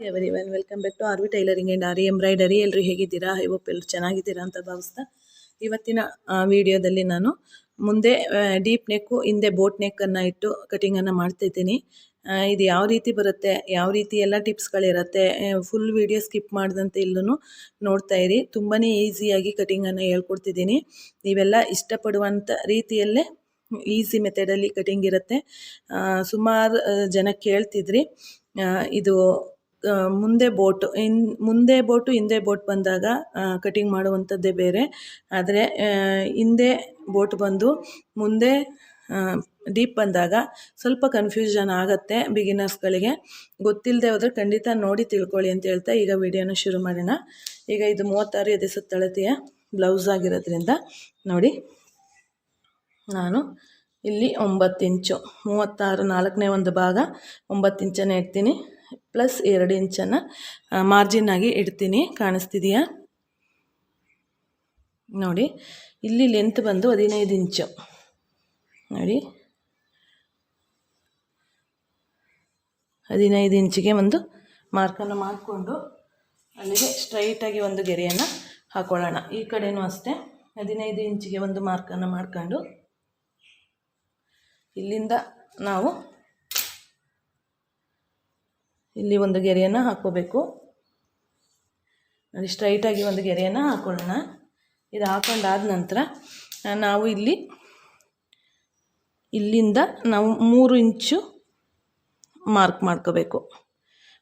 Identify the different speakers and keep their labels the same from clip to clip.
Speaker 1: Everyone welcome back to R V tailoring and R embroidery ಎಲ್ಲರೂ ಹೇಗಿದ್ದೀರಾ? I hope ಎಲ್ಲರೂ ಚೆನ್ನಾಗಿದ್ದೀರಾ ಅಂತ ಭಾವಿಸ್ತಾ ಇವತ್ತಿನ ವಿಡಿಯೋದಲ್ಲಿ ನಾನು ಮುಂದೆ ಡೀಪ್ ನೆಕ್ಕು ಹಿಂದೆ ಬೋಟ್ ನೆಕ್ಕನ್ನು ಇಟ್ಟು ಕಟಿಂಗನ್ನು ಮಾಡ್ತಿದ್ದೀನಿ ಇದು ಯಾವ ರೀತಿ ಬರುತ್ತೆ, ಯಾವ ರೀತಿ ಎಲ್ಲ ಟಿಪ್ಸ್ಗಳಿರುತ್ತೆ ಫುಲ್ ವಿಡಿಯೋ ಸ್ಕಿಪ್ ಮಾಡಿದಂತೆ ಇಲ್ಲೂ ನೋಡ್ತಾ ಇರಿ. ತುಂಬಾ ಈಸಿಯಾಗಿ ಕಟಿಂಗನ್ನು ಹೇಳ್ಕೊಡ್ತಿದ್ದೀನಿ. ನೀವೆಲ್ಲ ಇಷ್ಟಪಡುವಂಥ ರೀತಿಯಲ್ಲೇ ಈಸಿ ಮೆಥಡಲ್ಲಿ ಕಟಿಂಗ್ ಇರುತ್ತೆ. ಸುಮಾರು ಜನ ಕೇಳ್ತಿದ್ರಿ. ಇದು ಮುಂದೆ ಬೋಟು, ಇನ್, ಮುಂದೆ ಬೋಟು, ಹಿಂದೆ ಬೋಟ್ ಬಂದಾಗ ಕಟಿಂಗ್ ಮಾಡುವಂಥದ್ದೇ ಬೇರೆ. ಆದರೆ ಹಿಂದೆ ಬೋಟ್ ಬಂದು ಮುಂದೆ ಡೀಪ್ ಬಂದಾಗ ಸ್ವಲ್ಪ ಕನ್ಫ್ಯೂಷನ್ ಆಗುತ್ತೆ ಬಿಗಿನರ್ಸ್ಗಳಿಗೆ ಗೊತ್ತಿಲ್ಲದೆ ಹೋದರೆ ಖಂಡಿತ ನೋಡಿ ತಿಳ್ಕೊಳ್ಳಿ ಅಂತ ಹೇಳ್ತಾ ಈಗ ವಿಡಿಯೋನ ಶುರು ಮಾಡೋಣ. ಈಗ ಇದು ಮೂವತ್ತಾರು ಎದೆ ಸುತ್ತಳತೆಯ ಬ್ಲೌಸ್ ಆಗಿರೋದ್ರಿಂದ ನೋಡಿ. ನಾನು ಇಲ್ಲಿ ಒಂಬತ್ತು ಇಂಚು, ಮೂವತ್ತಾರು ನಾಲ್ಕನೇ ಒಂದು ಭಾಗ, ಒಂಬತ್ತು ಇಂಚನೇ ಇಡ್ತೀನಿ. ಪ್ಲಸ್ ಎರಡು ಇಂಚನ್ನು ಮಾರ್ಜಿನ್ನಾಗಿ ಇಡ್ತೀನಿ. ಕಾಣಿಸ್ತಿದೆಯಾ? ನೋಡಿ, ಇಲ್ಲಿ ಲೆಂತ್ ಬಂದು ಹದಿನೈದು ಇಂಚು. ನೋಡಿ, ಹದಿನೈದು ಇಂಚಿಗೆ ಒಂದು ಮಾರ್ಕನ್ನು ಮಾಡಿಕೊಂಡು ಅಲ್ಲಿಗೆ ಸ್ಟ್ರೈಟಾಗಿ ಒಂದು ಗೆರೆಯನ್ನು ಹಾಕೊಳ್ಳೋಣ. ಈ ಕಡೆಯೂ ಅಷ್ಟೇ, ಹದಿನೈದು ಇಂಚಿಗೆ ಒಂದು ಮಾರ್ಕನ್ನು ಮಾಡಿಕೊಂಡು ಇಲ್ಲಿಂದ ನಾವು ಇಲ್ಲಿ ಒಂದು ಗೆರೆಯನ್ನು ಹಾಕ್ಕೋಬೇಕು. ನೋಡಿ ಸ್ಟ್ರೈಟಾಗಿ ಒಂದು ಗೆರೆಯನ್ನು ಹಾಕೊಳ್ಳೋಣ. ಇದು ಹಾಕೊಂಡಾದ ನಂತರ ನಾವು ಇಲ್ಲಿ, ಇಲ್ಲಿಂದ ನಾವು ಮೂರು ಇಂಚು ಮಾರ್ಕ್ ಮಾಡ್ಕೋಬೇಕು.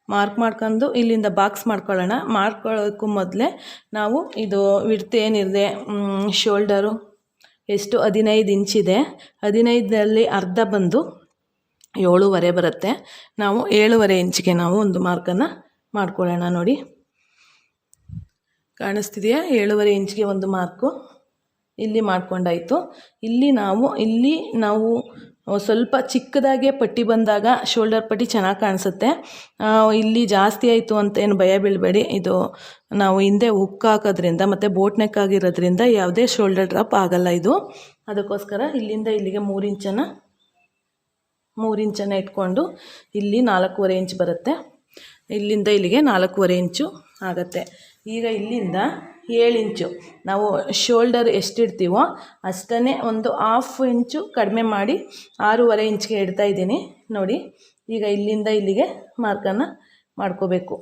Speaker 1: ಮಾರ್ಕ್ ಮಾಡ್ಕೊಂಡು ಇಲ್ಲಿಂದ ಬಾಕ್ಸ್ ಮಾಡ್ಕೊಳ್ಳೋಣ. ಮಾಡ್ಕೊಳ್ಳೋಕ್ಕೂ ಮೊದಲೇ ನಾವು ಇದು ವಿಡ್ತ್ ಏನಿದೆ? ಶೋಲ್ಡರು ಎಷ್ಟು? ಹದಿನೈದು ಇಂಚಿದೆ. ಹದಿನೈದರಲ್ಲಿ ಅರ್ಧ ಬಂದು ಏಳೂವರೆ ಬರುತ್ತೆ. ನಾವು ಏಳುವರೆ ಇಂಚಿಗೆ ನಾವು ಒಂದು ಮಾರ್ಕನ್ನು ಮಾಡ್ಕೊಳ್ಳೋಣ ನೋಡಿ. ಕಾಣಿಸ್ತಿದೆಯಾ? ಏಳುವರೆ ಇಂಚಿಗೆ ಒಂದು ಮಾರ್ಕು ಇಲ್ಲಿ ಮಾಡ್ಕೊಂಡಾಯಿತು. ಇಲ್ಲಿ ನಾವು ಇಲ್ಲಿ ನಾವು ಸ್ವಲ್ಪ ಚಿಕ್ಕದಾಗೆ ಪಟ್ಟಿ ಬಂದಾಗ ಶೋಲ್ಡರ್ ಪಟ್ಟಿ ಚೆನ್ನಾಗಿ ಕಾಣಿಸುತ್ತೆ. ಇಲ್ಲಿ ಜಾಸ್ತಿ ಆಯಿತು ಅಂತ ಏನು ಭಯ ಬೀಳಬೇಡಿ. ಇದು ನಾವು ಹಿಂದೆ ಹುಕ್ ಹಾಕೋದ್ರಿಂದ ಮತ್ತು ಬೋಟ್ ನೆಕ್ ಆಗಿರೋದ್ರಿಂದ ಯಾವುದೇ ಶೋಲ್ಡರ್ ಡ್ರಾಪ್ ಆಗಲ್ಲ ಇದು. ಅದಕ್ಕೋಸ್ಕರ ಇಲ್ಲಿಂದ ಇಲ್ಲಿಗೆ ಮೂರು ಇಂಚನ್ನು ಮೂರು ಇಂಚನ್ನು ಇಟ್ಕೊಂಡು ಇಲ್ಲಿ ನಾಲ್ಕೂವರೆ ಇಂಚ್ ಬರುತ್ತೆ. ಇಲ್ಲಿಂದ ಇಲ್ಲಿಗೆ ನಾಲ್ಕೂವರೆ ಇಂಚು ಆಗುತ್ತೆ. ಈಗ ಇಲ್ಲಿಂದ ಏಳು ಇಂಚು. ನಾವು ಶೋಲ್ಡರ್ ಎಷ್ಟಿಡ್ತೀವೋ ಅಷ್ಟೇ ಒಂದು ಹಾಫ್ ಇಂಚು ಕಡಿಮೆ ಮಾಡಿ ಆರೂವರೆ ಇಂಚ್ಗೆ ಇಡ್ತಾ ಇದ್ದೀನಿ. ನೋಡಿ, ಈಗ ಇಲ್ಲಿಂದ ಇಲ್ಲಿಗೆ ಮಾರ್ಕನ್ನು ಮಾಡ್ಕೋಬೇಕು.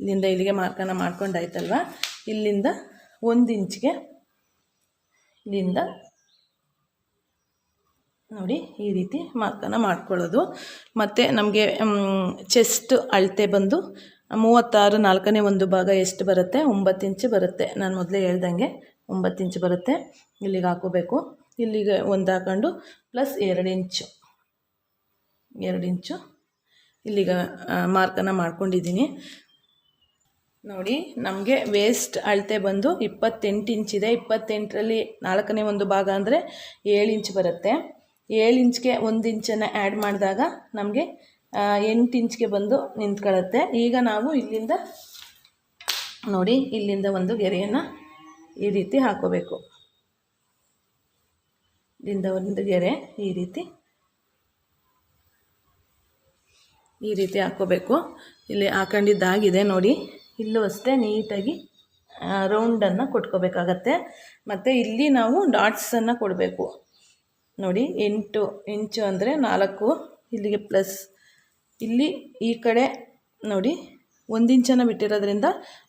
Speaker 1: ಇಲ್ಲಿಂದ ಇಲ್ಲಿಗೆ ಮಾರ್ಕನ್ನು ಮಾಡ್ಕೊಂಡಾಯ್ತಲ್ವ? ಇಲ್ಲಿಂದ ಒಂದು ಇಂಚ್ಗೆ ಇಲ್ಲಿಂದ ನೋಡಿ ಈ ರೀತಿ ಮಾರ್ಕನ್ನು ಮಾಡ್ಕೊಳ್ಳೋದು. ಮತ್ತು ನಮಗೆ ಚೆಸ್ಟ್ ಅಳತೆ ಬಂದು ಮೂವತ್ತಾರು ನಾಲ್ಕನೇ ಒಂದು ಭಾಗ ಎಷ್ಟು ಬರುತ್ತೆ? ಒಂಬತ್ತು ಇಂಚು ಬರುತ್ತೆ. ನಾನು ಮೊದಲೇ ಹೇಳ್ದಂಗೆ ಒಂಬತ್ತು ಇಂಚು ಬರುತ್ತೆ. ಇಲ್ಲಿಗೆ ಹಾಕೋಬೇಕು. ಇಲ್ಲಿಗೆ ಒಂದು ಹಾಕೊಂಡು ಪ್ಲಸ್ ಎರಡು ಇಂಚು. ಎರಡು ಇಂಚು. ಇಲ್ಲಿಗೆ ಮಾರ್ಕನ್ನ ಮಾಡ್ಕೊಂಡಿದ್ದೀನಿ. ನೋಡಿ, ನಮಗೆ ವೇಸ್ಟ್ ಅಳತೆ ಬಂದು ಇಪ್ಪತ್ತೆಂಟು ಇಂಚಿದೆ ಇಪ್ಪತ್ತೆಂಟರಲ್ಲಿ ನಾಲ್ಕನೇ ಒಂದು ಭಾಗ ಅಂದರೆ ಏಳು ಇಂಚು ಬರುತ್ತೆ. ಏಳು ಇಂಚ್ಗೆ ಒಂದು ಇಂಚನ್ನು ಆ್ಯಡ್ ಮಾಡಿದಾಗ ನಮಗೆ ಎಂಟು ಇಂಚ್ಗೆ ಬಂದು ನಿಂತ್ಕೊಳ್ಳುತ್ತೆ. ಈಗ ನಾವು ಇಲ್ಲಿಂದ ನೋಡಿ, ಇಲ್ಲಿಂದ ಒಂದು ಗೆರೆಯನ್ನು ಈ ರೀತಿ ಹಾಕೋಬೇಕು. ಇಲ್ಲಿಂದ ಒಂದು ಗೆರೆ ಈ ರೀತಿ ಈ ರೀತಿ ಹಾಕೋಬೇಕು. ಇಲ್ಲಿ ಹಾಕೊಂಡಿದ್ದಾಗಿದೆ ನೋಡಿ. ಇಲ್ಲೂ ಅಷ್ಟೇ ನೀಟಾಗಿ ರೌಂಡನ್ನು ಕೊಟ್ಕೋಬೇಕಾಗತ್ತೆ. ಮತ್ತು ಇಲ್ಲಿ ನಾವು ಡಾಟ್ಸನ್ನು ಕೊಡಬೇಕು. ನೋಡಿ ಎಂಟು ಇಂಚು ಅಂದರೆ ನಾಲ್ಕು, ಇಲ್ಲಿಗೆ ಪ್ಲಸ್ ಇಲ್ಲಿ ಈ ಕಡೆ ನೋಡಿ ಒಂದು ಇಂಚನ್ನು ಬಿಟ್ಟಿರೋದ್ರಿಂದ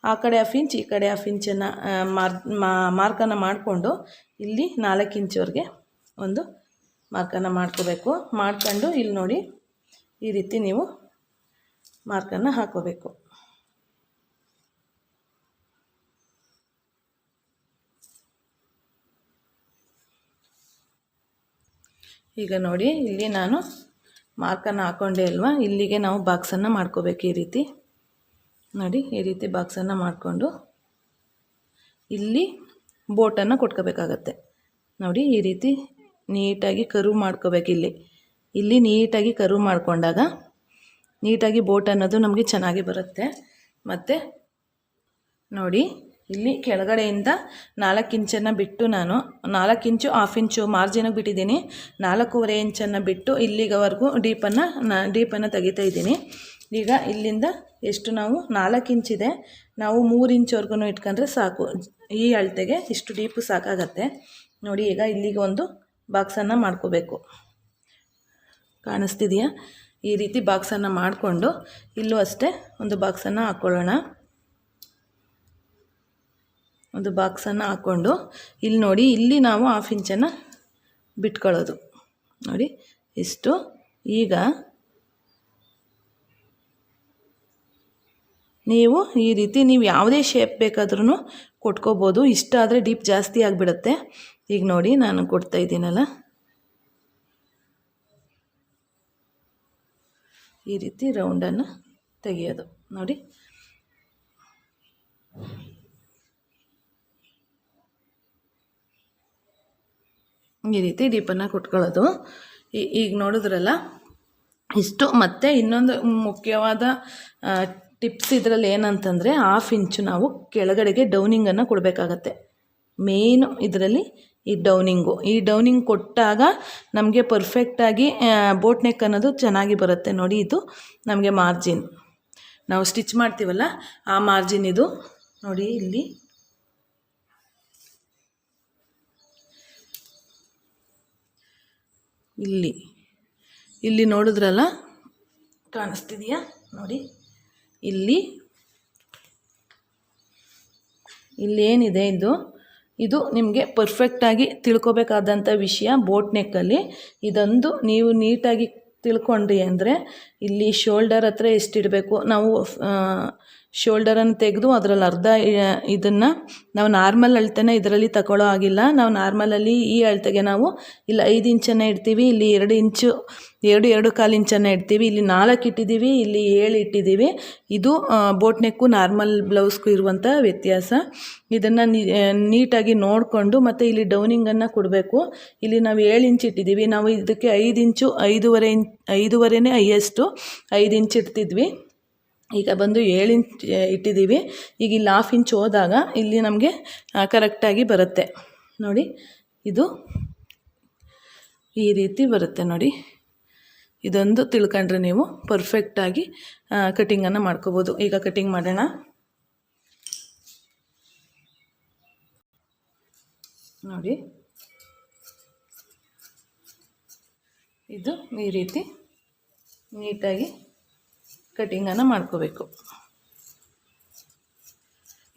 Speaker 1: ಆ ಕಡೆ ಹಾಫ್ ಇಂಚ್ ಈ ಕಡೆ ಹಾಫ್ ಇಂಚನ್ನು ಮಾರ್ ಮಾರ್ಕನ್ನು ಮಾಡಿಕೊಂಡು ಇಲ್ಲಿ ನಾಲ್ಕು ಇಂಚವರೆಗೆ ಒಂದು ಮಾರ್ಕನ್ನು ಮಾಡ್ಕೋಬೇಕು. ಮಾಡ್ಕೊಂಡು ಇಲ್ಲಿ ನೋಡಿ ಈ ರೀತಿ ನೀವು ಮಾರ್ಕನ್ನು ಹಾಕೋಬೇಕು. ಈಗ ನೋಡಿ, ಇಲ್ಲಿ ನಾನು ಮಾರ್ಕನ್ನು ಹಾಕೊಂಡೆ ಅಲ್ವಾ? ಇಲ್ಲಿಗೆ ನಾವು ಬಾಕ್ಸನ್ನು ಮಾಡ್ಕೋಬೇಕು ಈ ರೀತಿ. ನೋಡಿ, ಈ ರೀತಿ ಬಾಕ್ಸನ್ನು ಮಾಡಿಕೊಂಡು ಇಲ್ಲಿ ಬೋಟನ್ನು ಕೊಟ್ಕೋಬೇಕಾಗತ್ತೆ. ನೋಡಿ, ಈ ರೀತಿ ನೀಟಾಗಿ ಕರು ಮಾಡ್ಕೋಬೇಕು ಇಲ್ಲಿ. ಇಲ್ಲಿ ನೀಟಾಗಿ ಕರು ಮಾಡಿಕೊಂಡಾಗ ನೀಟಾಗಿ ಬೋಟ್ ಅನ್ನೋದು ನಮಗೆ ಚೆನ್ನಾಗಿ ಬರುತ್ತೆ. ಮತ್ತು ನೋಡಿ ಇಲ್ಲಿ ಕೆಳಗಡೆಯಿಂದ ನಾಲ್ಕು ಇಂಚನ್ನು ಬಿಟ್ಟು ನಾನು ನಾಲ್ಕು ಇಂಚು ಹಾಫ್ ಇಂಚು ಮಾರ್ಜಿನಿಗೆ ಬಿಟ್ಟಿದ್ದೀನಿ. ನಾಲ್ಕೂವರೆ ಇಂಚನ್ನು ಬಿಟ್ಟು ಇಲ್ಲಿಗವರೆಗೂ ಡೀಪನ್ನು ನಾ ಡೀಪನ್ನು ತೆಗಿತಾ ಇದ್ದೀನಿ. ಈಗ ಇಲ್ಲಿಂದ ಎಷ್ಟು ನಾವು ನಾಲ್ಕು ಇಂಚಿದೆ, ನಾವು ಮೂರು ಇಂಚ್ವರೆಗೂ ಇಟ್ಕೊಂಡ್ರೆ ಸಾಕು. ಈ ಅಳತೆಗೆ ಇಷ್ಟು ಡೀಪು ಸಾಕಾಗತ್ತೆ. ನೋಡಿ, ಈಗ ಇಲ್ಲಿಗೆ ಒಂದು ಬಾಕ್ಸನ್ನು ಮಾಡ್ಕೋಬೇಕು. ಕಾಣಿಸ್ತಿದೆಯಾ? ಈ ರೀತಿ ಬಾಕ್ಸನ್ನು ಮಾಡಿಕೊಂಡು ಇಲ್ಲೂ ಅಷ್ಟೇ ಒಂದು ಬಾಕ್ಸನ್ನು ಹಾಕ್ಕೊಳ್ಳೋಣ ಒಂದು ಬಾಕ್ಸನ್ನು ಹಾಕ್ಕೊಂಡು ಇಲ್ಲಿ ನೋಡಿ, ಇಲ್ಲಿ ನಾವು ಹಾಫ್ ಇಂಚನ್ನು ಬಿಟ್ಕೊಳ್ಳೋದು. ನೋಡಿ, ಇಷ್ಟು. ಈಗ ನೀವು ಈ ರೀತಿ ನೀವು ಯಾವುದೇ ಶೇಪ್ ಬೇಕಾದ್ರೂ ಕೊಟ್ಕೋಬೋದು. ಇಷ್ಟ ಆದರೆ ಡೀಪ್ ಜಾಸ್ತಿ ಆಗಿಬಿಡುತ್ತೆ. ಈಗ ನೋಡಿ, ನಾನು ಕೊಡ್ತಾ ಇದ್ದೀನಲ್ಲ. ಈ ರೀತಿ ರೌಂಡನ್ನು ತೆಗೆಯೋದು. ನೋಡಿ. ಈ ರೀತಿ ಡೀಪನ್ನು ಕೊಟ್ಕೊಳ್ಳೋದು. ಈಗ ನೋಡಿದ್ರಲ್ಲ, ಇಷ್ಟು ಮತ್ತು ಇನ್ನೊಂದು ಮುಖ್ಯವಾದ ಟಿಪ್ಸ್ ಇದರಲ್ಲಿ ಏನಂತಂದರೆ ಹಾಫ್ ಇಂಚು ನಾವು ಕೆಳಗಡೆಗೆ ಡೌನಿಂಗನ್ನು ಕೊಡಬೇಕಾಗತ್ತೆ. ಮೇಯ್ನು ಇದರಲ್ಲಿ ಈ ಡೌನಿಂಗು ಈ ಡೌನಿಂಗ್ ಕೊಟ್ಟಾಗ ನಮಗೆ ಪರ್ಫೆಕ್ಟಾಗಿ ಬೋಟ್ ನೆಕ್ ಅನ್ನೋದು ಚೆನ್ನಾಗಿ ಬರುತ್ತೆ. ನೋಡಿ ಇದು ನಮಗೆ ಮಾರ್ಜಿನ್ ನಾವು ಸ್ಟಿಚ್ ಮಾಡ್ತೀವಲ್ಲ, ಆ ಮಾರ್ಜಿನ್ ಇದು. ನೋಡಿ ಇಲ್ಲಿ. ಇಲ್ಲಿ. ಇಲ್ಲಿ ನೋಡಿದ್ರಲ್ಲ? ಕಾಣಿಸ್ತಿದೆಯಾ? ನೋಡಿ. ಇಲ್ಲಿ. ಇಲ್ಲೇನಿದೆ ಇದು? ಇದು ನಿಮಗೆ ಪರ್ಫೆಕ್ಟಾಗಿ ತಿಳ್ಕೊಬೇಕಾದಂಥ ವಿಷಯ ಬೋಟ್ ನೆಕ್ಕಲ್ಲಿ ಇದೊಂದು ನೀವು ನೀಟಾಗಿ ತಿಳ್ಕೊಂಡ್ರಿ ಅಂದರೆ ಇಲ್ಲಿ ಶೋಲ್ಡರ್ ಹತ್ರ ಎಷ್ಟಿಡಬೇಕು ನಾವು ಶೋಲ್ಡರನ್ನು ತೆಗೆದು ಅದರಲ್ಲಿ ಅರ್ಧ ಇದನ್ನು ನಾವು ನಾರ್ಮಲ್ ಅಳತೆನ ಇದರಲ್ಲಿ ತಗೊಳ್ಳೋ ಆಗಿಲ್ಲ ನಾವು ನಾರ್ಮಲಲ್ಲಿ ಈ ಅಳತೆಗೆ ನಾವು ಇಲ್ಲಿ ಐದು ಇಂಚನ್ನು ಇಡ್ತೀವಿ, ಇಲ್ಲಿ ಎರಡು ಇಂಚು, ಎರಡು ಎರಡು ಕಾಲು ಇಂಚನ್ನು ಇಡ್ತೀವಿ, ಇಲ್ಲಿ ನಾಲ್ಕು ಇಟ್ಟಿದ್ದೀವಿ, ಇಲ್ಲಿ ಏಳು ಇಟ್ಟಿದ್ದೀವಿ. ಇದು ಬೋಟ್ ನೆಕ್ಕು ನಾರ್ಮಲ್ ಬ್ಲೌಸ್ಗೂ ಇರುವಂಥ ವ್ಯತ್ಯಾಸ. ಇದನ್ನು ನೀಟಾಗಿ ನೋಡಿಕೊಂಡು ಮತ್ತು ಇಲ್ಲಿ ಡೌನಿಂಗನ್ನು ಕೊಡಬೇಕು. ಇಲ್ಲಿ ನಾವು ಏಳು ಇಂಚ್ ಇಟ್ಟಿದ್ದೀವಿ. ನಾವು ಇದಕ್ಕೆ ಐದು ಇಂಚು, ಐದೂವರೆ ಇಂಚ್ ಐದೂವರೆನೇ ಹೈಯೆಸ್ಟು ಐದು ಇಂಚ್ ಇಡ್ತಿದ್ವಿ. ಈಗ ಬಂದು ಏಳು ಇಂಚ್ ಇಟ್ಟಿದ್ದೀವಿ. ಈಗ ಇಲ್ಲಿ ಹಾಫ್ ಇಂಚ್ ಹೋದಾಗ ಇಲ್ಲಿ ನಮಗೆ ಕರೆಕ್ಟಾಗಿ ಬರುತ್ತೆ. ನೋಡಿ, ಇದು ಈ ರೀತಿ ಬರುತ್ತೆ ನೋಡಿ. ಇದೊಂದು ತಿಳ್ಕೊಂಡ್ರೆ ನೀವು ಪರ್ಫೆಕ್ಟಾಗಿ ಕಟಿಂಗನ್ನು ಮಾಡ್ಕೋಬೋದು. ಈಗ ಕಟಿಂಗ್ ಮಾಡೋಣ. ನೋಡಿ. ಇದು ಈ ರೀತಿ ನೀಟಾಗಿ ಕಟಿಂಗನ್ನು ಮಾಡ್ಕೋಬೇಕು.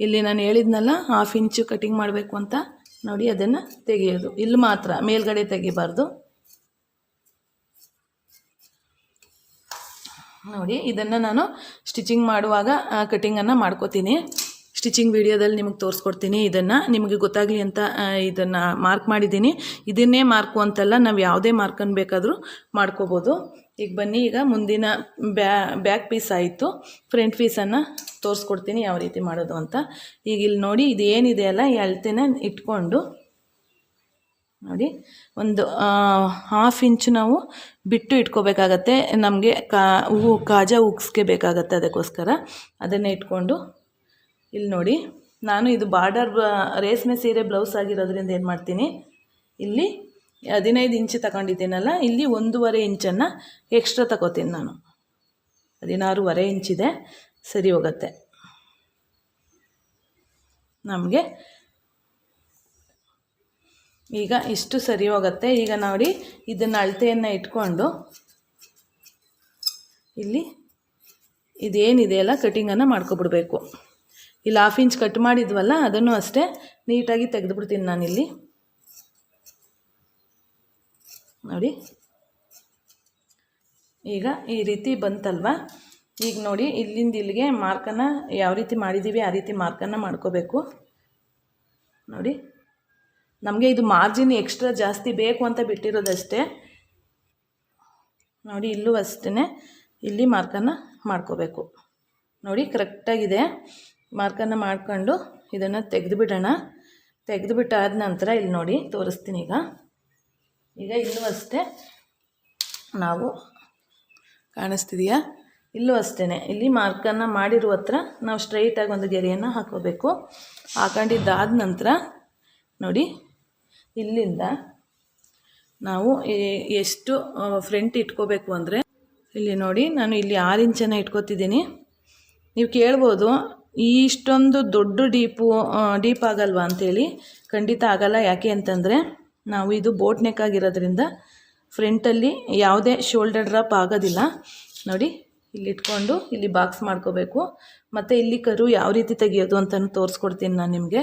Speaker 1: ಇಲ್ಲಿ ನಾನು ಹೇಳಿದ್ನಲ್ಲ ಹಾಫ್ ಇಂಚು ಕಟಿಂಗ್ ಮಾಡಬೇಕು ಅಂತ. ನೋಡಿ, ಅದನ್ನು ತೆಗೆಯೋದು. ಇಲ್ಲಿ ಮಾತ್ರ, ಮೇಲ್ಗಡೆ ತೆಗಿಬಾರ್ದು. ನೋಡಿ, ಇದನ್ನು ನಾನು ಸ್ಟಿಚಿಂಗ್ ಮಾಡುವಾಗ ಕಟಿಂಗನ್ನು ಮಾಡ್ಕೋತೀನಿ. ಸ್ಟಿಚಿಂಗ್ ವಿಡಿಯೋದಲ್ಲಿ ನಿಮಗೆ ತೋರಿಸ್ಕೊಡ್ತೀನಿ. ಇದನ್ನು ನಿಮಗೆ ಗೊತ್ತಾಗಲಿ ಅಂತ ಇದನ್ನು ಮಾರ್ಕ್ ಮಾಡಿದ್ದೀನಿ. ಇದನ್ನೇ ಮಾರ್ಕು ಅಂತಲ್ಲ ನಾವು ಯಾವುದೇ ಮಾರ್ಕನ್ನು ಬೇಕಾದರೂ ಮಾಡ್ಕೋಬೋದು. ಈಗ ಬನ್ನಿ, ಈಗ ಮುಂದಿನ ಬ್ಯಾ, ಬ್ಯಾಕ್ ಪೀಸ್ ಆಯಿತು. ಫ್ರಂಟ್ ಪೀಸನ್ನು ತೋರಿಸ್ಕೊಡ್ತೀನಿ ಯಾವ ರೀತಿ ಮಾಡೋದು ಅಂತ. ಈಗ ಇಲ್ಲಿ ನೋಡಿ, ಇದು ಏನಿದೆ ಅಲ್ಲ, ಈ ಇಟ್ಕೊಂಡು ನೋಡಿ, ಒಂದು ಹಾಫ್ ಇಂಚ್ ನಾವು ಬಿಟ್ಟು ಇಟ್ಕೋಬೇಕಾಗತ್ತೆ. ನಮಗೆ ಕಾ ಹೂ ಕಾಜಾ ಉಗ್ಸ್ಗೆ ಬೇಕಾಗತ್ತೆ ಅದಕ್ಕೋಸ್ಕರ. ಅದನ್ನೇ ಇಟ್ಕೊಂಡು ಇಲ್ಲಿ ನೋಡಿ, ನಾನು ಇದು ಬಾರ್ಡರ್ ರೇಷ್ಮೆ ಸೀರೆ ಬ್ಲೌಸ್ ಆಗಿರೋದ್ರಿಂದ ಏನು ಮಾಡ್ತೀನಿ? ಇಲ್ಲಿ ಹದಿನೈದು ಇಂಚು ತಗೊಂಡಿದ್ದೀನಲ್ಲ, ಇಲ್ಲಿ ಒಂದೂವರೆ ಇಂಚನ್ನು ಎಕ್ಸ್ಟ್ರಾ ತಗೋತೀನಿ ನಾನು. ಹದಿನಾರೂವರೆ ಇಂಚಿದೆ ಸರಿ ಹೋಗುತ್ತೆ. ನಮಗೆ ಈಗ ಇಷ್ಟು ಸರಿ ಹೋಗುತ್ತೆ. ಈಗ ನೋಡಿ, ಇದನ್ನು ಅಳತೆಯನ್ನು ಇಟ್ಕೊಂಡು ಇಲ್ಲಿ ಇದೇನಿದೆಯಲ್ಲ ಕಟಿಂಗನ್ನು ಮಾಡ್ಕೊಬಿಡ್ಬೇಕು. ಇಲ್ಲಿ ಹಾಫ್ ಇಂಚ್ ಕಟ್ ಮಾಡಿದ್ವಲ್ಲ, ಅದನ್ನು ಅಷ್ಟೇ ನೀಟಾಗಿ ತೆಗೆದುಬಿಡ್ತೀನಿ ನಾನಿಲ್ಲಿ. ನೋಡಿ. ಈಗ ಈ ರೀತಿ ಬಂತಲ್ವ? ಈಗ ನೋಡಿ, ಇಲ್ಲಿಂದ ಇಲ್ಲಿಗೆ ಮಾರ್ಕನ್ನು ಯಾವ ರೀತಿ ಮಾಡಿದ್ದೀವಿ ಆ ರೀತಿ ಮಾರ್ಕನ್ನು ಮಾಡ್ಕೋಬೇಕು. ನೋಡಿ. ನಮಗೆ ಇದು ಮಾರ್ಜಿನ್ ಎಕ್ಸ್ಟ್ರಾ ಜಾಸ್ತಿ ಬೇಕು ಅಂತ ಬಿಟ್ಟಿರೋದಷ್ಟೇ. ನೋಡಿ, ಇಲ್ಲೂ ಅಷ್ಟೇ ಇಲ್ಲಿ ಮಾರ್ಕನ್ನು ಮಾಡ್ಕೋಬೇಕು. ನೋಡಿ ಕರೆಕ್ಟಾಗಿದೆ ಮಾರ್ಕನ್ನು ಮಾಡಿಕೊಂಡು ಇದನ್ನು ತೆಗೆದುಬಿಡೋಣ. ತೆಗೆದುಬಿಟ್ಟಾದ ನಂತರ ಇಲ್ಲಿ ನೋಡಿ ತೋರಿಸ್ತೀನಿ ಈಗ. ಈಗ ಇಲ್ಲೂ ಅಷ್ಟೇ ನಾವು ಕಾಣಿಸ್ತಿದೆಯಾ? ಇಲ್ಲೂ ಅಷ್ಟೇ ಇಲ್ಲಿ ಮಾರ್ಕನ್ನು ಮಾಡಿರುವ ಹತ್ರ ನಾವು ಸ್ಟ್ರೈಟಾಗಿ ಒಂದು ಗೆರೆಯನ್ನು ಹಾಕೋಬೇಕು. ಹಾಕೊಂಡಿದ್ದಾದ ನಂತರ ನೋಡಿ, ಇಲ್ಲಿಂದ ನಾವು ಎಷ್ಟು ಫ್ರಂಟ್ ಇಟ್ಕೋಬೇಕು ಅಂದರೆ, ಇಲ್ಲಿ ನೋಡಿ, ನಾನು ಇಲ್ಲಿ ಆರು ಇಂಚನ್ನು ಇಟ್ಕೋತಿದ್ದೀನಿ. ನೀವು ಕೇಳ್ಬೋದು ಇಷ್ಟೊಂದು ದೊಡ್ಡ ಡೀಪು ಡೀಪ್ ಆಗಲ್ವಾ ಅಂಥೇಳಿ ಖಂಡಿತ ಆಗಲ್ಲ. ಯಾಕೆ ಅಂತಂದರೆ ನಾವು ಇದು ಬೋಟ್ ನೆಕ್ ಆಗಿರೋದ್ರಿಂದ ಫ್ರಂಟಲ್ಲಿ ಯಾವುದೇ ಶೋಲ್ಡರ್ ಡ್ರಾಪ್ ಆಗೋದಿಲ್ಲ. ನೋಡಿ, ಇಲ್ಲಿ ಇಟ್ಕೊಂಡು ಇಲ್ಲಿ ಬಾಕ್ಸ್ ಮಾಡ್ಕೋಬೇಕು. ಮತ್ತು ಇಲ್ಲಿ ಕರು ಯಾವ ರೀತಿ ತೆಗಿಯೋದು ಅಂತಲೂ ತೋರಿಸ್ಕೊಡ್ತೀನಿ ನಾನು ನಿಮಗೆ.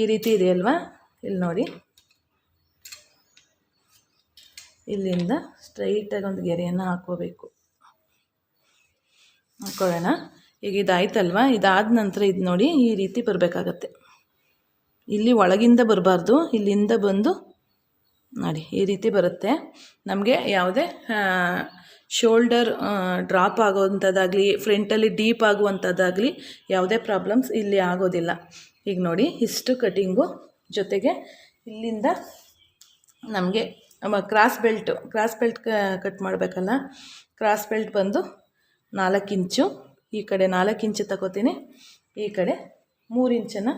Speaker 1: ಈ ರೀತಿ ಇದೆ ಅಲ್ವಾ? ಇಲ್ಲಿ ನೋಡಿ. ಇಲ್ಲಿಂದ ಸ್ಟ್ರೈಟಾಗಿ ಒಂದು ಗೆರೆಯನ್ನು ಹಾಕ್ಕೋಬೇಕು. ಹಾಕ್ಕೊಳ್ಳೋಣ. ಈಗ ಇದಾಯ್ತಲ್ವ? ಇದಾದ ನಂತರ ಇದು ನೋಡಿ ಈ ರೀತಿ ಬರಬೇಕಾಗತ್ತೆ. ಇಲ್ಲಿ ಒಳಗಿಂದ ಬರಬಾರ್ದು, ಇಲ್ಲಿಂದ ಬಂದು ನೋಡಿ, ಈ ರೀತಿ ಬರುತ್ತೆ. ನಮಗೆ ಯಾವುದೇ ಶೋಲ್ಡರ್ ಡ್ರಾಪ್ ಆಗೋವಂಥದ್ದಾಗಲಿ ಫ್ರಂಟಲ್ಲಿ ಡೀಪ್ ಆಗುವಂಥದ್ದಾಗಲಿ ಯಾವುದೇ ಪ್ರಾಬ್ಲಮ್ಸ್ ಇಲ್ಲಿ ಆಗೋದಿಲ್ಲ. ಈಗ ನೋಡಿ, ಇಷ್ಟು ಕಟಿಂಗು ಜೊತೆಗೆ ಇಲ್ಲಿಂದ ನಮಗೆ cross belt cross belt cut ಮಾಡಬೇಕಲ್ಲ? ಕ್ರಾಸ್ ಬೆಲ್ಟ್ ಬಂದು ನಾಲ್ಕು ಇಂಚು ಈ ಕಡೆ ನಾಲ್ಕು ಇಂಚು ತಗೋತೀನಿ. ಈ ಕಡೆ ಮೂರು ಇಂಚನ್ನು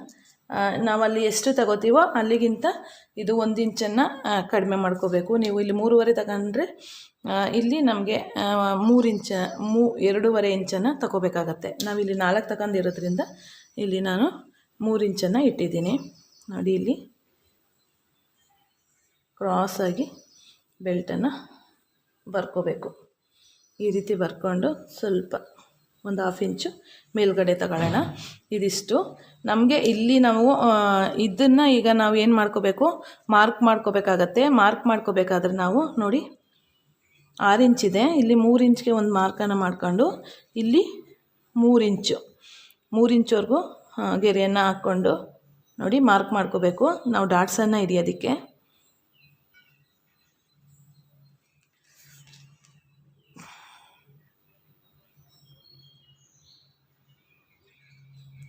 Speaker 1: ನಾವಲ್ಲಿ ಎಷ್ಟು ತಗೋತೀವೋ ಅಲ್ಲಿಗಿಂತ ಇದು ಒಂದು ಇಂಚನ್ನು ಕಡಿಮೆ ಮಾಡ್ಕೋಬೇಕು. ನೀವು ಇಲ್ಲಿ ಮೂರುವರೆ ತಗೊಂಡ್ರೆ ಇಲ್ಲಿ ನಮಗೆ ಮೂರು ಇಂಚ, ಮೂ, ಎರಡೂವರೆ ಇಂಚನ್ನು ತಗೋಬೇಕಾಗತ್ತೆ. ನಾವಿಲ್ಲಿ ನಾಲ್ಕು ತಗೊಂಡಿರೋದ್ರಿಂದ ಇಲ್ಲಿ ನಾನು ಮೂರು ಇಂಚನ್ನು ಇಟ್ಟಿದ್ದೀನಿ. ನೋಡಿ ಇಲ್ಲಿ ಕ್ರಾಸಾಗಿ ಬೆಲ್ಟನ್ನು ಬರ್ಕೋಬೇಕು. ಈ ರೀತಿ ಬರ್ಕೊಂಡು ಸ್ವಲ್ಪ ಒಂದು ಹಾಫ್ ಇಂಚು ಮೇಲ್ಗಡೆ ತಗೊಳ್ಳೋಣ. ಇದಿಷ್ಟು. ನಮಗೆ ಇಲ್ಲಿ ನಾವು ಇದನ್ನು ಈಗ ನಾವು ಏನು ಮಾಡ್ಕೋಬೇಕು? ಮಾರ್ಕ್ ಮಾಡ್ಕೋಬೇಕಾಗತ್ತೆ. ಮಾರ್ಕ್ ಮಾಡ್ಕೋಬೇಕಾದ್ರೆ ನಾವು ನೋಡಿ, ಆರು ಇಂಚಿದೆ ಇಲ್ಲಿ ಮೂರು ಇಂಚ್ಗೆ ಒಂದು ಮಾರ್ಕನ್ನು ಮಾಡಿಕೊಂಡು, ಇಲ್ಲಿ ಮೂರು ಇಂಚು ಮೂರು ಇಂಚ್ವರೆಗೂ ಗೆರೆಯನ್ನು ಹಾಕ್ಕೊಂಡು ನೋಡಿ, ಮಾರ್ಕ್ ಮಾಡ್ಕೋಬೇಕು. ನಾವು ಡಾಟ್ಸನ್ನು ಹಿಡಿಯೋದಕ್ಕೆ.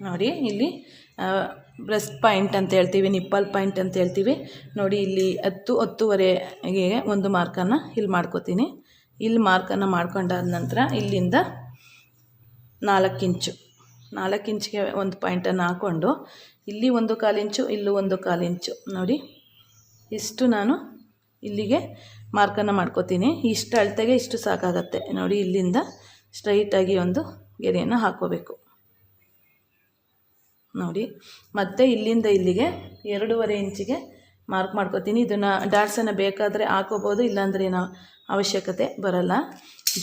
Speaker 1: ನೋಡಿ, ಇಲ್ಲಿ ಬ್ರೆಸ್ಟ್ ಪಾಯಿಂಟ್ ಅಂತ ಹೇಳ್ತೀವಿ ನಿಪ್ಪಲ್ ಪಾಯಿಂಟ್ ಅಂತ ಹೇಳ್ತೀವಿ. ನೋಡಿ, ಇಲ್ಲಿ ಹತ್ತು, ಹತ್ತುವರೆಗೆ ಒಂದು ಮಾರ್ಕನ್ನು ಇಲ್ಲಿ ಮಾಡ್ಕೋತೀನಿ. ಇಲ್ಲಿ ಮಾರ್ಕನ್ನು ಮಾಡ್ಕೊಂಡಾದ ನಂತರ ಇಲ್ಲಿಂದ ನಾಲ್ಕು ಇಂಚು, ನಾಲ್ಕು ಇಂಚಿಗೆ ಒಂದು ಪಾಯಿಂಟನ್ನು ಹಾಕ್ಕೊಂಡು, ಇಲ್ಲಿ ಒಂದು ಕಾಲು ಇಂಚು, ಇಲ್ಲೂ ಒಂದು ಕಾಲು ಇಂಚು. ನೋಡಿ, ಇಷ್ಟು ನಾನು ಇಲ್ಲಿಗೆ ಮಾರ್ಕನ್ನು ಮಾಡ್ಕೋತೀನಿ. ಇಷ್ಟು ಅಳತೆಗೆ ಇಷ್ಟು ಸಾಕಾಗತ್ತೆ. ನೋಡಿ, ಇಲ್ಲಿಂದ ಸ್ಟ್ರೈಟಾಗಿ ಒಂದು ಗೆರೆಯನ್ನು ಹಾಕ್ಕೋಬೇಕು. ನೋಡಿ. ಮತ್ತು ಇಲ್ಲಿಂದ ಇಲ್ಲಿಗೆ ಎರಡೂವರೆ ಇಂಚಿಗೆ ಮಾರ್ಕ್ ಮಾಡ್ಕೋತೀನಿ. ಇದನ್ನು ಡಾಟ್ಸನ್ನು ಬೇಕಾದರೆ ಹಾಕೋಬೋದು, ಇಲ್ಲಾಂದರೆ ಏನೋ ಅವಶ್ಯಕತೆ ಬರಲ್ಲ.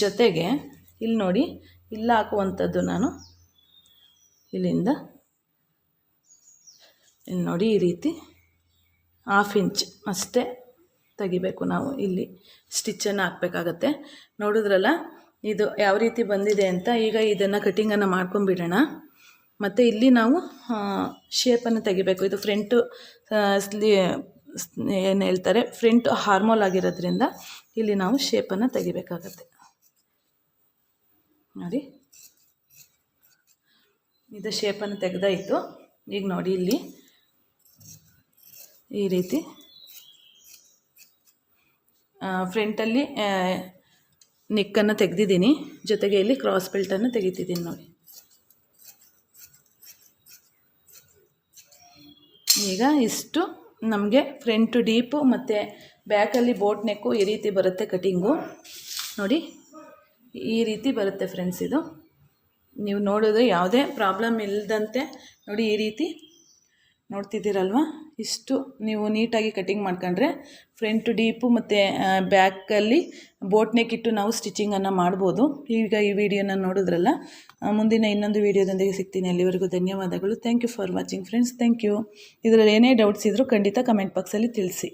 Speaker 1: ಜೊತೆಗೆ ಇಲ್ಲಿ ನೋಡಿ, ಇಲ್ಲಿ ಹಾಕುವಂಥದ್ದು ನಾನು ಇಲ್ಲಿಂದ. ಇಲ್ಲಿ ನೋಡಿ ಈ ರೀತಿ ಹಾಫ್ ಇಂಚ್ ಅಷ್ಟೇ ತೆಗಿಬೇಕು ನಾವು. ಇಲ್ಲಿ ಸ್ಟಿಚ್ಚನ್ನು ಹಾಕಬೇಕಾಗತ್ತೆ. ನೋಡಿದ್ರಲ್ಲ, ಇದು ಯಾವ ರೀತಿ ಬಂದಿದೆ ಅಂತ. ಈಗ ಇದನ್ನು ಕಟ್ಟಿಂಗನ್ನು ಮಾಡ್ಕೊಂಬಿಡೋಣ ಮತ್ತು ಇಲ್ಲಿ ನಾವು ಶೇಪನ್ನು ತೆಗಿಬೇಕು. ಇದು ಫ್ರಂಟು ಸ್ಲಿ ಏನು ಹೇಳ್ತಾರೆ ಫ್ರಂಟ್ ಹಾರ್ಮೋಲ್ ಆಗಿರೋದ್ರಿಂದ ಇಲ್ಲಿ ನಾವು ಶೇಪನ್ನು ತೆಗಿಬೇಕಾಗತ್ತೆ. ನೋಡಿ. ಇದು ಶೇಪನ್ನು ತೆಗೆದಾಯಿತು. ಈಗ ನೋಡಿ ಇಲ್ಲಿ ಈ ರೀತಿ. ಫ್ರಂಟಲ್ಲಿ ನೆಕ್ಕನ್ನು ತೆಗೆದಿದ್ದೀನಿ. ಜೊತೆಗೆ ಇಲ್ಲಿ ಕ್ರಾಸ್ ಬೆಲ್ಟನ್ನು ತೆಗಿತಿದ್ದೀನಿ ನೋಡಿ. ಈಗ ಇಷ್ಟು. ನಮಗೆ ಫ್ರಂಟು ಡೀಪು ಮತ್ತು ಬ್ಯಾಕಲ್ಲಿ ಬೋಟ್ ನೆಕ್ಕು ಈ ರೀತಿ ಬರುತ್ತೆ ಕಟಿಂಗು ನೋಡಿ, ಈ ರೀತಿ ಬರುತ್ತೆ ಫ್ರೆಂಡ್ಸ್ ಇದು. ನೀವು ನೋಡಿದ್ರೆ ಯಾವುದೇ ಪ್ರಾಬ್ಲಮ್ ಇಲ್ಲದಂತೆ ನೋಡಿ ಈ ರೀತಿ ನೋಡ್ತಿದ್ದೀರಲ್ವ? ಇಷ್ಟು ನೀವು ನೀಟಾಗಿ ಕಟಿಂಗ್ ಮಾಡ್ಕೊಂಡ್ರೆ ಫ್ರಂಟ್ ಡೀಪು ಮತ್ತು ಬ್ಯಾಕಲ್ಲಿ ಬೋಟ್ ನೆಕ್ ಇಟ್ಟು ನಾವು ಸ್ಟಿಚಿಂಗನ್ನು ಮಾಡ್ಬೋದು. ಈಗ ಈ ವಿಡಿಯೋನ ನೋಡಿದ್ರಲ್ಲ ಮುಂದಿನ ಇನ್ನೊಂದು ವಿಡಿಯೋದೊಂದಿಗೆ ಸಿಗ್ತೀನಿ. ಅಲ್ಲಿವರೆಗೂ ಧನ್ಯವಾದಗಳು. Thank you for watching friends thank you ಇದರಲ್ಲಿ ಏನೇ ಡೌಟ್ಸ್ ಇದ್ದರೂ ಖಂಡಿತ ಕಮೆಂಟ್ ಬಾಕ್ಸಲ್ಲಿ ತಿಳಿಸಿ.